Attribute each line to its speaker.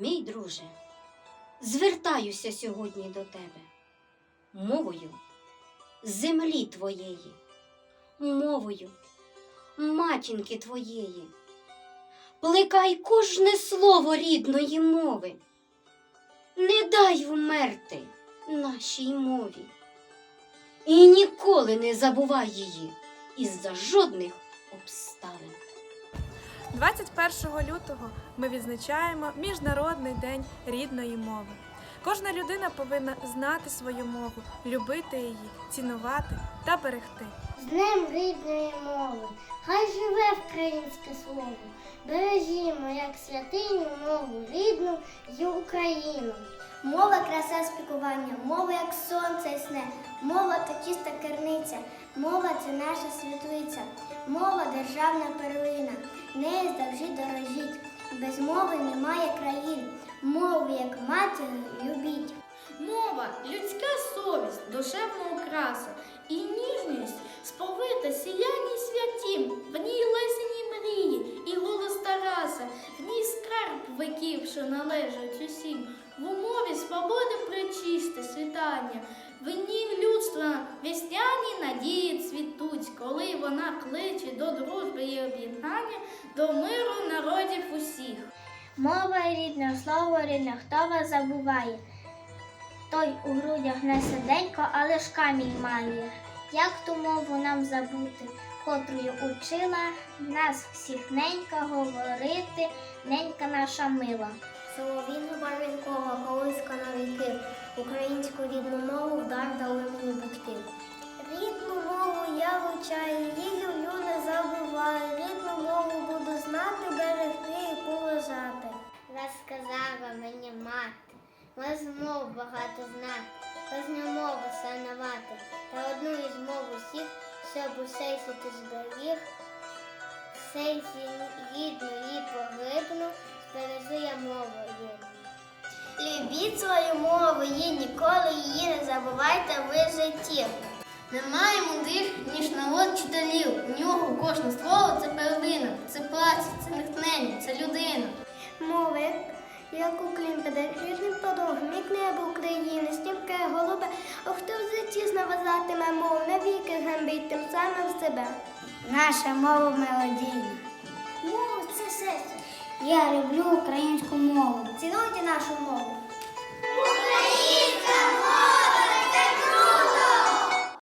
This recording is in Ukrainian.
Speaker 1: Мій друже, звертаюся сьогодні до тебе мовою землі твоєї, мовою матінки твоєї. Плекай кожне слово рідної мови. Не дай вмерти нашій мові. І ніколи не забувай її із-за жодних обставин.
Speaker 2: 21 лютого ми відзначаємо Міжнародний день рідної мови. Кожна людина повинна знати свою мову, любити її, цінувати та берегти.
Speaker 3: З Днем рідної мови, хай живе українське слово. Бережімо, як святиню мову рідну й Україну. Мова краса спілкування, мова як сонце ясне, мова то чиста керниця, мова це наша світлиця, мова державна перлина, нею завжди дорожіть. Без мови немає країн, мову як матір любіть.
Speaker 4: Мова людська совість, душевна окраса і ніжність сповита сіяній святім, в ній лесені мрії і голос Тараса, в ній скарб веків, що належать усім, в умові свободи причисте світання, в ній людства весняні надії цвітуть, коли вона кличе до дружби і об'єднання, до миру народів усіх.
Speaker 3: Мова рідна, слово рідне, хто вас забуває. Той у грудях не сиденько, але ж камінь має. Як ту мову нам забути, котрою учила нас всіх ненька говорити, ненька наша мила. Солов'їну Барвінкова, колиска на віки, українську рідну мову вдар ми змов багато знати, мова шанувати, та одну із мов усіх, щоб усей ти зберіг, сенсі рідну і погибну, збережи я мову рідну. Любіть свою мову і ніколи її не забувайте в житті.
Speaker 4: Немає мудрих, ніж народ вчителів. У нього кожне слово це перлина, це праця, це натхнення, це людина.
Speaker 3: Мови, як у клімпеде, рідним мік як небо України, снімке голубе, а хто в житті знавазатиме мов, навіки гамбить тим самим себе. Наша мова мелодійна. Мова це серце. Я люблю українську мову. Цінуйте нашу мову.